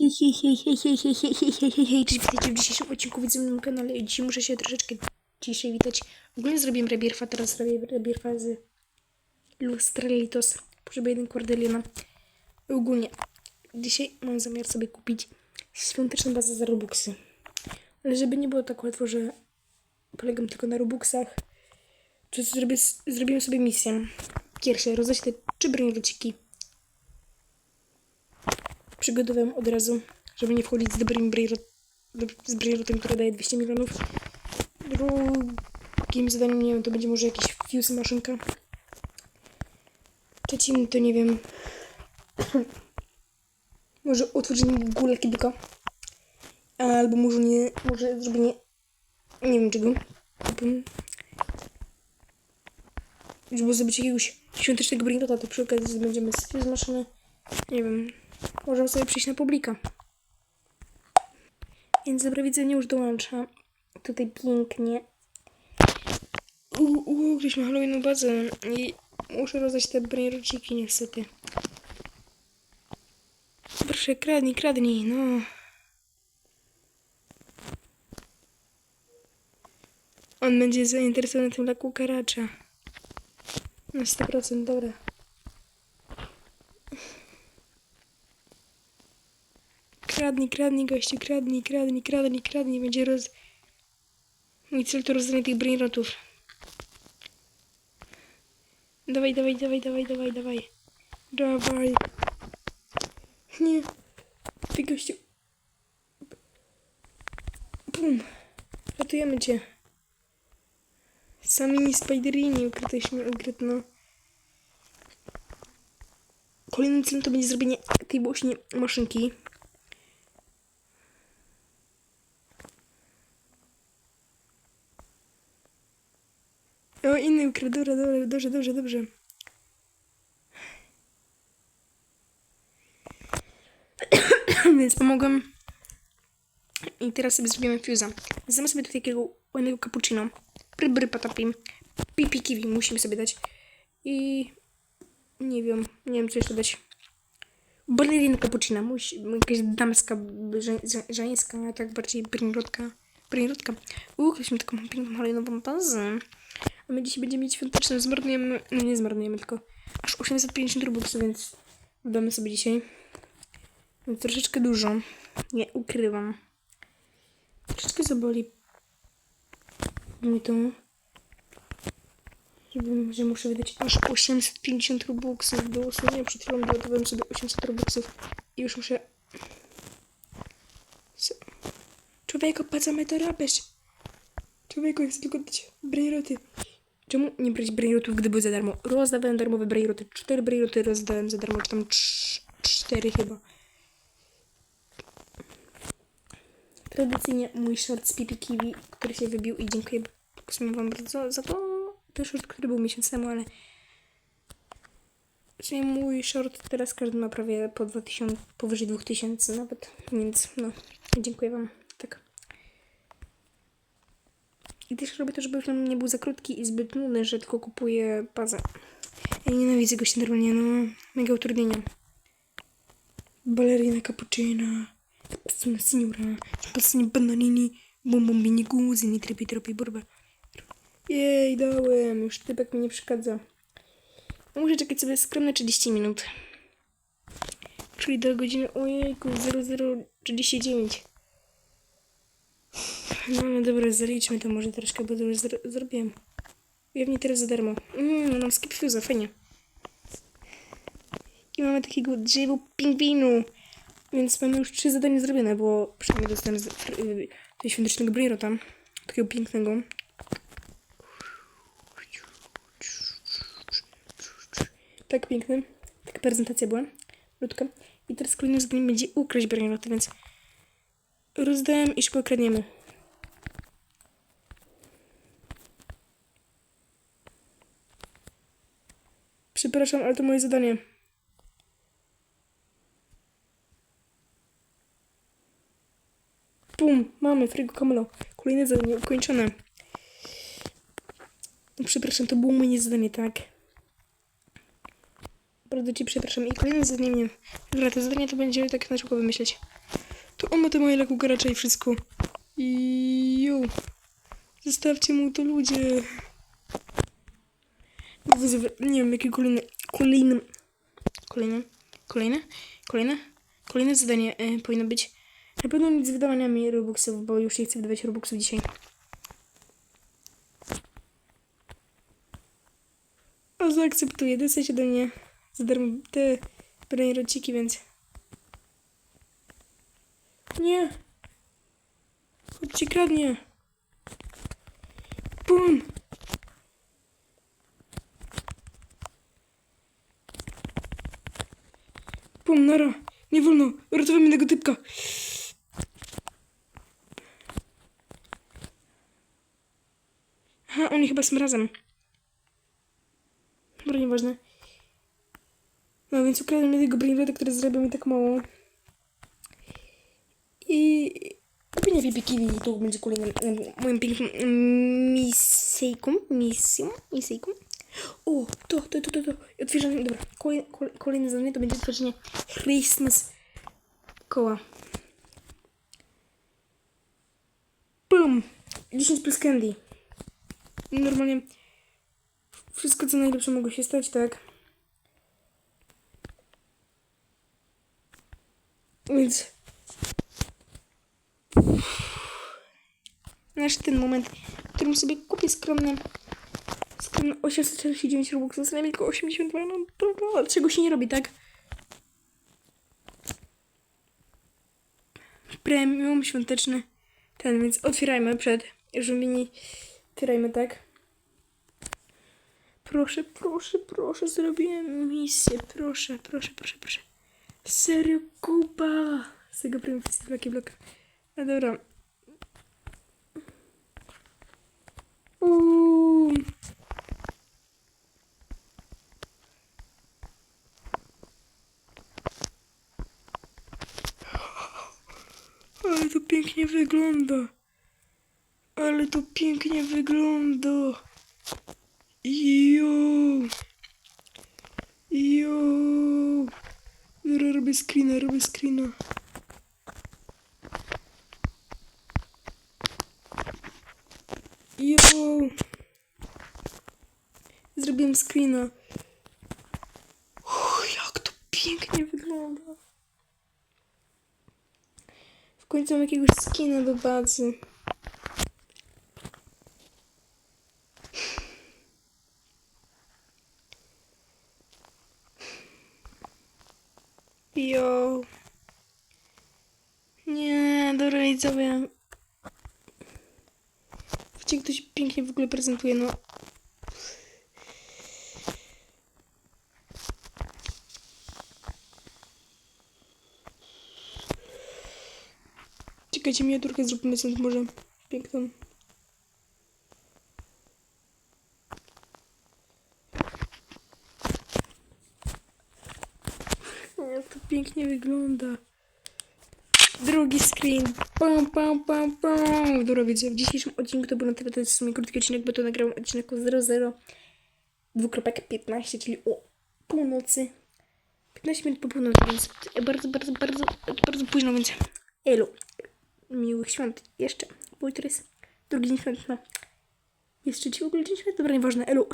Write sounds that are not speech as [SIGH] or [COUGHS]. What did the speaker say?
Hej, hej, hej, hej, hej, hej, hej, hej, hej, hej, hej, cześć, witajcie w dzisiejszym odcinku widzę na moim kanale i dzisiaj muszę się troszeczkę dzisiaj witać. Ogólnie zrobiłem rebirfa, teraz robię rebirfa z Lustrelitos, potrzebuję jeden Cordeliona. Ogólnie, dzisiaj mam zamiar sobie kupić świąteczną bazę za Robuxy. Ale żeby nie było tak łatwo, że polegam tylko na Robuxach, to zrobię, zrobiłem sobie misję. Pierwsze, rozdać te trzy broniruciki przygotowałem od razu, żeby nie wchodzić z dobrym z brainrotem, który daje 200 milionów. Drugim zadaniem, nie wiem, to będzie może jakiś fuse maszynka. Trzecim to nie wiem. [CLEARS THROAT] może utworzenie gula kibika. Albo może nie, może zrobienie, nie wiem czego. Żeby zrobić jakiegoś świątecznego brainrota, to przy okazji będziemy z maszyny. Nie wiem. Możemy sobie przyjść na publika. Więc dobra widzenie już dołącza. Tutaj pięknie. Uuu, uu, ktoś ma Halloweenową bazę. I muszę rozdać te brainrociki niestety. Proszę, kradnij, kradnij, no. On będzie zainteresowany tym laku karacza. Na 100%, dobra. Kradnij, kradnij, gościu, kradnij, kradnij, kradnij, kradnij. Będzie roz... Mój cel to rozdanie tych brainrotów. Dawaj, dawaj, dawaj, dawaj, dawaj, dawaj. Dawaj. Nie. Ty gościu. Bum. Ratujemy cię. Sami Spiderini ukrytyśmy, ukrytno. Kolejnym celem to będzie zrobienie tej właśnie maszynki. O, ukradł. Dobra, dobra, dobrze, dobrze, dobrze. [COUGHS] Więc pomogłem. I teraz sobie zrobimy fuse'a. Zamiast sobie do takiego ładnego cappuccino. Bry, bry, patapim. Pipi, kiwi musimy sobie dać. I... Nie wiem, nie wiem co jeszcze dać. Balerina cappuccina. Musi, jakaś damska, żeńska, a tak bardziej brainrotka. Brainrotka. Uuu, ktoś mi taką piękną hallowenową bazę. A my dzisiaj będziemy mieć świąteczne. Zmarnujemy, no nie zmarnujemy, tylko aż 850 robuxów, więc damy sobie dzisiaj. Więc troszeczkę dużo. Nie ukrywam. Troszeczkę zaboli mi to. Że muszę wydać aż 850 robuxów. Dosłownie przed chwilą doładowałem sobie 800 robuxów i już muszę... Człowieku, po co my to robisz? Człowieku, chcę tylko dać brainroty. Czemu nie brać brainrotów, gdy za darmo? Rozdawałem darmowe brainroty. Cztery brainroty rozdałem za darmo, czy tam cz- cztery chyba. Tradycyjnie mój short z Pipi Kiwi, który się wybił i dziękuję w sumie wam bardzo za to. To short, który był miesiąc temu, ale... Czyli mój short teraz każdy ma prawie po 2000, powyżej 2000 nawet, więc no, dziękuję wam. Tak. I też robię to, żeby film nie był za krótki i zbyt nudny, że tylko kupuję bazę. Ja nienawidzę go się normalnie, no. Mega utrudnienia. Ballerina cappuccina. Persona signora. Persona bananini. Bum bum bini guzini tripi tropi burba. Jej, dałem. Już typek mi nie przeszkadza. No Muszę czekać sobie skromne 30 minut. Czyli do godziny, ojejku, 0039. No, no dobra, zaliczmy to może troszkę, bo to już zro zrobiłem. Ujawnię teraz za darmo. Mmm, mam skip fuse'a, fajnie. I mamy takiego drzewo pingwinu. Więc mamy już trzy zadania zrobione, bo przynajmniej dostałem z, yy, tego świątecznego brainrota. Takiego pięknego. Tak piękny. Taka prezentacja była. Ludzka. I teraz kolejnym zadaniem będzie ukraść brainrota, więc rozdałem i szybko. Przepraszam, ale to moje zadanie. Pum, mamy Frigo Camelo. Kolejne zadanie ukończone. Przepraszam, to było moje zadanie, tak? Bardzo ci przepraszam. I kolejne zadanie mnie. Dobra, to zadanie to będziemy tak na szybko wymyśleć. To on ma te moje laku garacza i wszystko. I jo. Zostawcie mu to ludzie. Nie wiem, jakie kolejne, kolejne, kolejne, kolejne, kolejne, kolejne zadanie e, powinno być. Na pewno nic z wydawaniami Robuxów, bo już nie chcę wydawać Robuxów dzisiaj. O, zaakceptuję, dostać ode mnie za darmo te brainrociki, więc... Nie! Chodźcie, kradnie! Bum! Bum, nara! Nie wolno! Uratowałem jednego typka! Aha, oni chyba są razem. Dobra, nieważne. No więc ukradłem jednego brainrota, który zrobił mi tak mało. I... Opinia Pipi Kiwi to będzie kolejnym moim pięknym em, misejką. Misją? Misejką? O, to, to, to, to, to. Otwierzenie, dobra. Kolej, kolej, kolejne zadanie to będzie otworzenie Christmas koła. Bum! 10 plus candy. Normalnie wszystko co najlepsze mogło się stać, tak? Więc nasz ten moment, w którym sobie kupię skromne skromne 849 robuxów, zostanie tylko 82, no dobra, czego się nie robi, tak? Premium świąteczny ten, więc otwierajmy przed, żeby nie otwierajmy, tak? Proszę, proszę, proszę, zrobiłem misję, proszę, proszę, proszę, proszę. Serio, kupa! Z tego premium Lucky Block. No dobra. Uuu. Ale to pięknie wygląda. Ale to pięknie wygląda. Jo. Jo. Robię screena, robię screena. Jo. Zrobiłem screena. Uff, jak to pięknie wygląda. W końcu mam jakiegoś skina do bazy. Jo. Nie, dobra widzowie. Wiecie, ktoś pięknie w ogóle prezentuje, no. Czekajcie, miniaturkę zróbmy stąd może piękną. Jak to pięknie wygląda. Drugi screen. Pam, pam, pam, pam. Dobra, wiecie, w dzisiejszym odcinku to był na tyle, to jest w sumie krótki odcinek, bo to nagrałem odcinek o 00 dwukropek 15, czyli o północy. 15 minut po północy, więc bardzo, bardzo, bardzo, bardzo późno, więc elu. Miłych świąt jeszcze, bo jutro jest drugi dzień świąt, no. Jest trzeci w ogóle dzień świąt? Dobra, nieważne, elu.